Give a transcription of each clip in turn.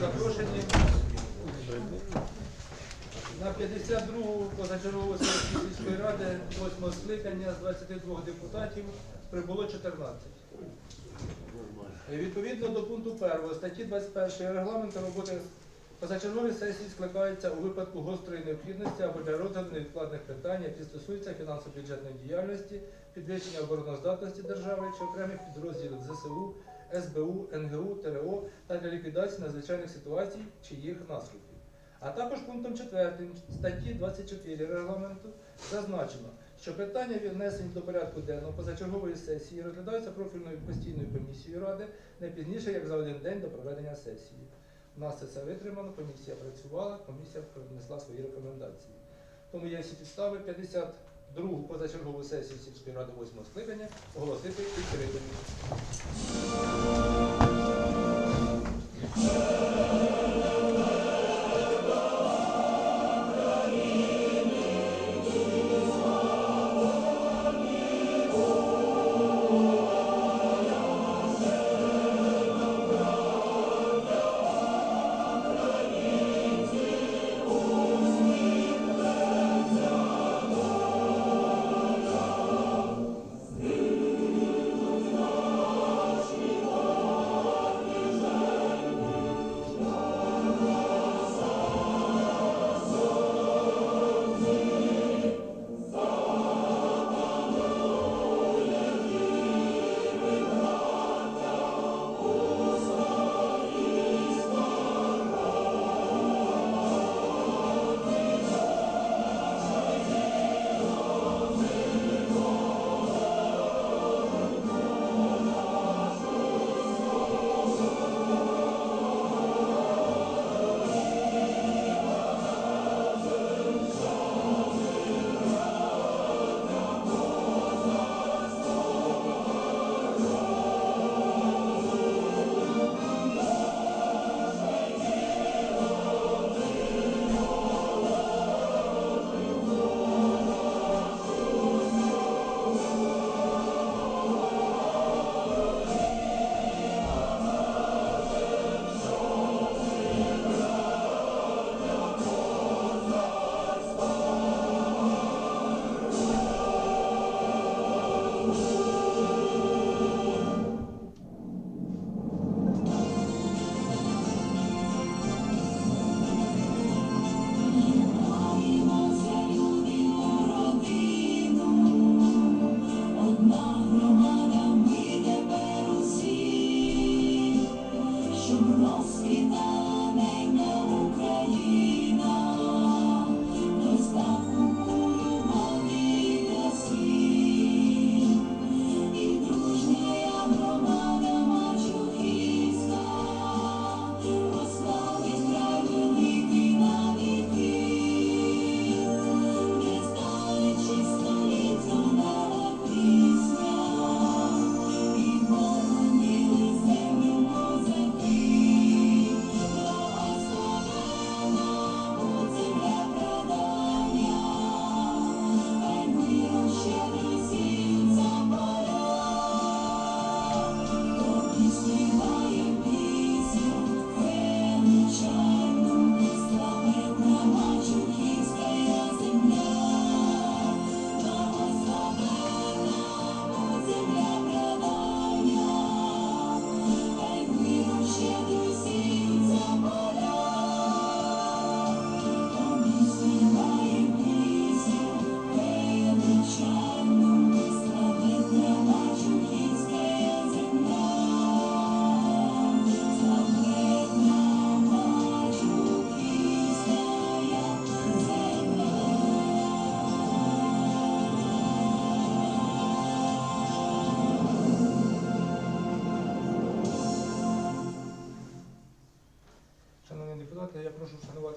запрошені на 52-гу позачергову сільської ради 8 скликання з 22 депутатів прибуло 14. Відповідно до пункту 1 статті 21 регламенту роботи позачергові сесії скликаються у випадку гострої необхідності або для розгляду невідкладних питань, які стосуються фінансово-бюджетної діяльності, підвищення обороноздатності держави чи окремих підрозділів ЗСУ, СБУ, НГУ, ТРО та для ліквідації надзвичайних ситуацій чи їх наслідків. А також пунктом 4 статті 24 регламенту зазначено, що питання віднесені до порядку денного позачергової сесії розглядаються профільною постійною комісією Ради не пізніше, як за один день до проведення сесії. У нас це все витримано, комісія працювала, комісія внесла свої рекомендації. Тому є всі підстави 52-гу позачергову сесію сільської ради 8 скликання оголосити відкритою.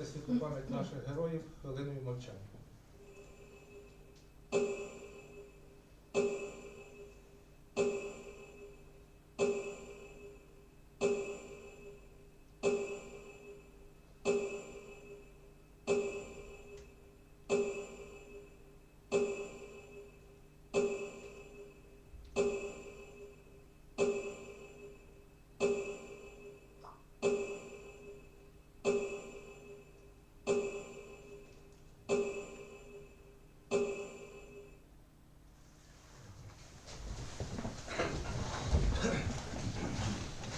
Вшанувати світлу пам'ять наших героїв хвилиною мовчання.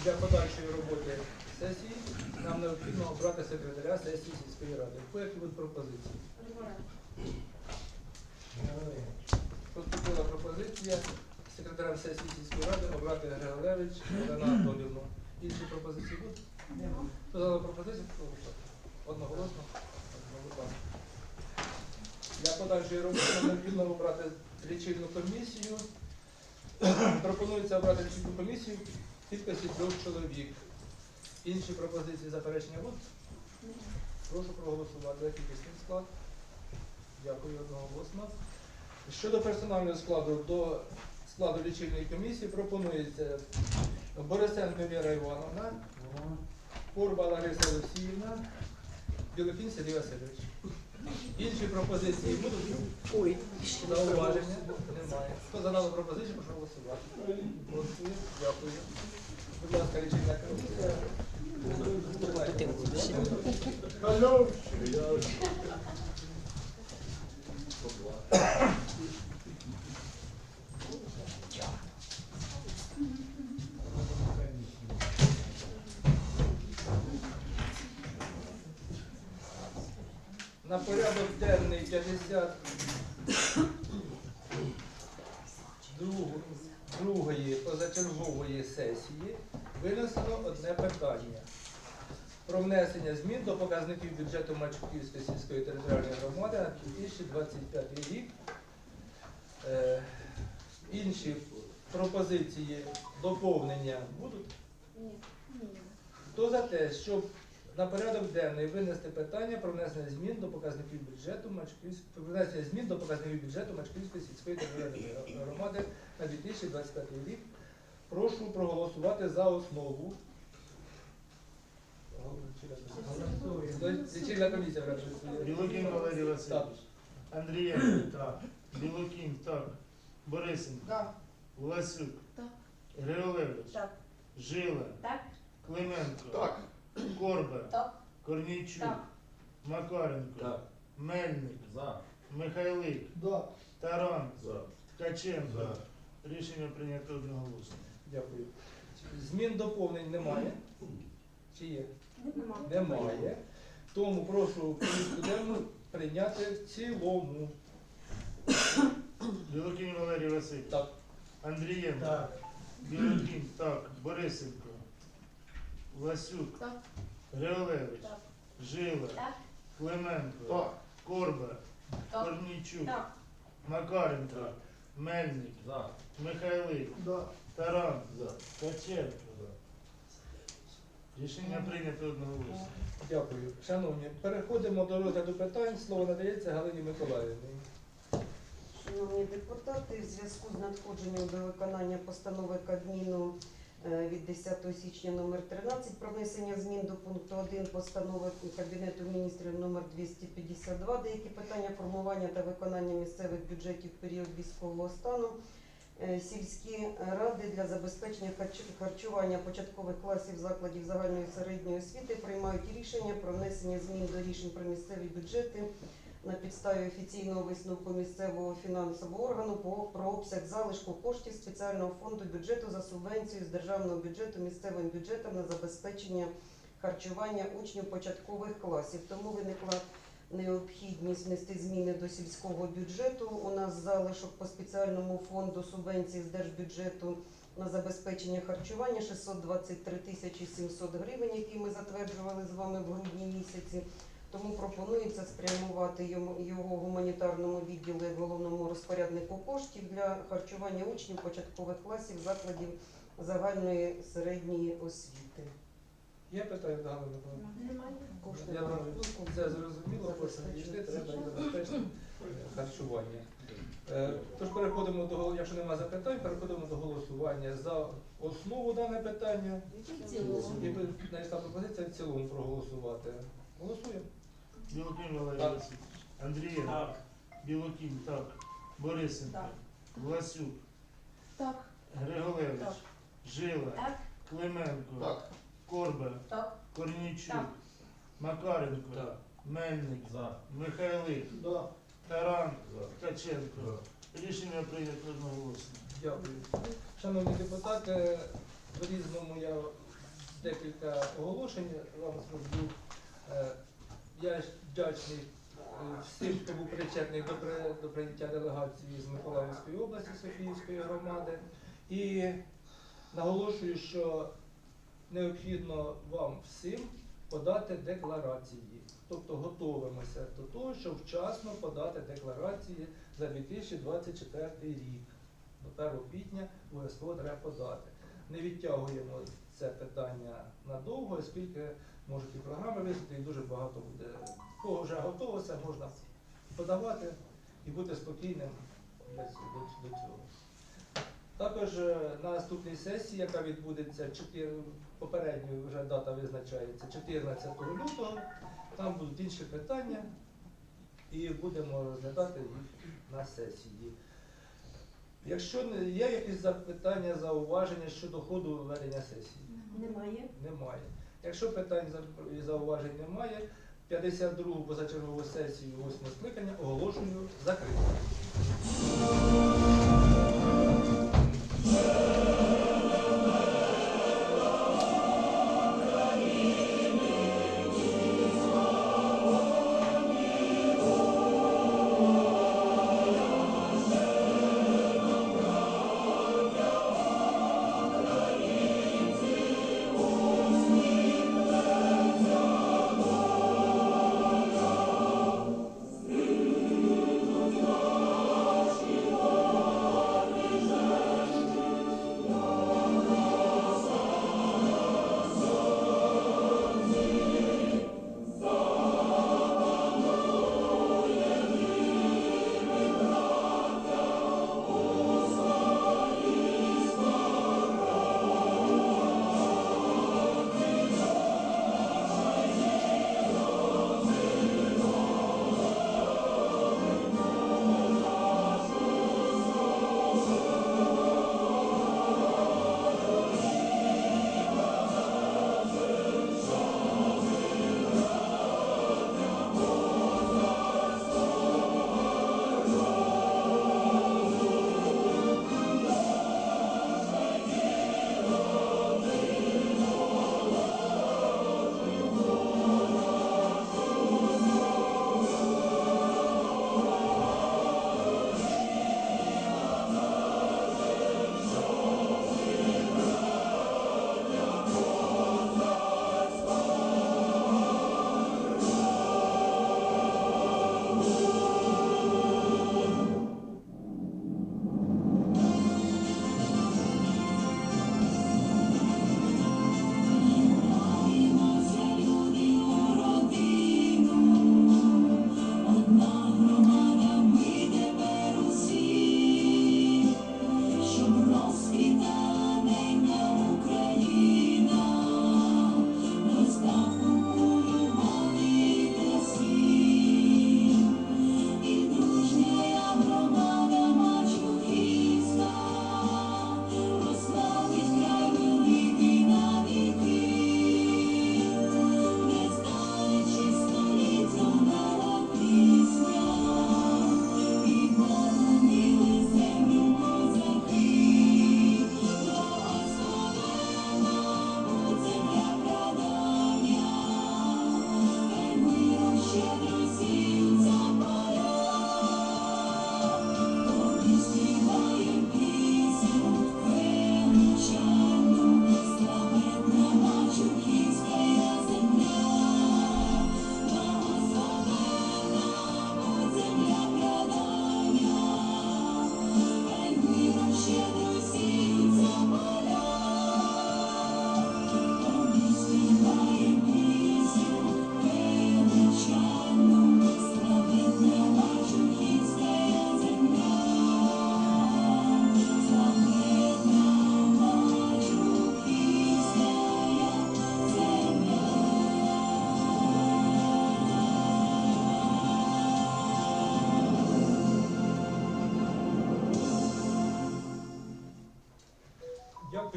для подальшої роботи сесії нам необхідно обрати секретаря сесії сільської ради. Які будуть пропозиції? Поступила пропозиція секретарем сесії сільської ради обрати Григоревич Олена Анатолівну. Інші пропозиції будуть? Хто пропозицію? Одноголосно. Для подальшої роботи необхідно обрати лічильну комісію. Пропонується обрати лічильну комісію кількості трьох чоловік. Інші пропозиції заперечення будуть? Прошу проголосувати за кількісний склад. Дякую одноголосно. Щодо персонального складу, до складу лічильної комісії пропонується Борисенко Віра Івановна, Курба Лариса Олексіївна, Білокін Сергій Васильович. Інші пропозиції будуть? Ой, Зауваження? Немає. Хто за дану пропозицію, прошу голосувати. Голосую. Дякую. Будь ласка, лічильна комісія. 52-ї позачергової сесії винесено одне питання про внесення змін до показників бюджету Мачуківської сільської територіальної громади на 2025 рік. Е, інші пропозиції доповнення будуть? Ні. Хто за те, щоб на порядок денний винести питання про внесення змін до показників бюджету Мачківської внесення змін до показників бюджету Мачківської сільської територіальної громади на 2025 рік. Прошу проголосувати за основу. Лічильна комісія. Білокін Валерій Васильович. Андрієнко. Так. Білокін, так. Борисенко. Так. Власюк. Так. Григоревич. Так. Жила. Так. Клименко. Так. Корба. Так. Корнійчук. Так. Макаренко. Так. Мельник. За. Михайлик. Да. Таран. За. Ткаченко. За. Рішення прийнято одноголосно. Дякую. Змін доповнень немає. Чи є? Нема. Немає. Тому прошу повістку денну прийняти в цілому. Білокін Валерій Васильович. Так. Андрієнко. Так. Білокін, так. Борисенко. Так. Григоревич. Так. Жила. Так. Клименко. Так. Корба. Так. Корнійчук. Так. Макаренко. Мельник. За. Михайлик. Таран. За. Ткаченко. Рішення прийнято одноголосно. Дякую. Шановні, переходимо до розгляду питань. Слово надається Галині Миколаївні. Шановні депутати, в зв'язку з надходженням до виконання постанови Кабміну від 10 січня номер 13 про внесення змін до пункту 1 постанови Кабінету міністрів номер 252 деякі питання формування та виконання місцевих бюджетів в період військового стану. Е, Сільські ради для забезпечення харч- харчування початкових класів закладів загальної середньої освіти приймають рішення про внесення змін до рішень про місцеві бюджети на підставі офіційного висновку місцевого фінансового органу про обсяг залишку коштів спеціального фонду бюджету за субвенцію з державного бюджету місцевим бюджетом на забезпечення харчування учнів початкових класів. Тому виникла необхідність внести зміни до сільського бюджету. У нас залишок по спеціальному фонду субвенції з держбюджету на забезпечення харчування 623 тисячі 700 гривень, які ми затверджували з вами в грудні місяці. Тому пропонується спрямувати йому його гуманітарному відділу як головному розпоряднику коштів для харчування учнів початкових класів закладів загальної середньої освіти. Є питання Немає. Кошти Я вам це зрозуміло, кожен дійшли, треба і забезпечити харчування. Е, Тож переходимо до якщо немає запитань, переходимо до голосування за основу дане питання. І знайшла пропозиція в цілому проголосувати. Голосуємо. Білокін Валерій Так. Васильович. Андрієнко. Білокін, так. Борисенко. Так. Власюк. Так. Григоревич. Так. Жила. Так. Клименко. Так. Корба. Так. Корнійчук. Так. Макаренко. Так. Мельник. За. Михайлик. Таран. За. Ткаченко. Рішення прийнято одноголосно. Дякую. Шановні депутати, в різному я декілька оголошень вам зроблю. Е, Я ж вдячний е, всім, хто був причетний до, до прийняття делегації з Миколаївської області, Софіївської громади. І наголошую, що необхідно вам всім подати декларації. Тобто готуємося до того, щоб вчасно подати декларації за 2024 рік. До 1 квітня обов'язково треба подати. Не відтягуємо це питання надовго, оскільки можуть і програми висити, і дуже багато буде. Кого вже готово, це можна подавати і бути спокійним до цього- до цього. Також е, на наступній сесії, яка відбудеться 4, попередньою вже дата визначається 14 лютого, там будуть інші питання і будемо розглядати їх на сесії. Якщо є якісь запитання, зауваження щодо ходу ведення сесії? Немає. Немає. Якщо питань і зауважень немає, 52-гу позачергову сесію 8 скликання оголошую закритою.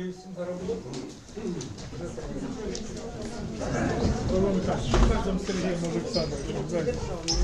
Дякую всім за роботу. Разом з Сергієм Олександровичем. Державний.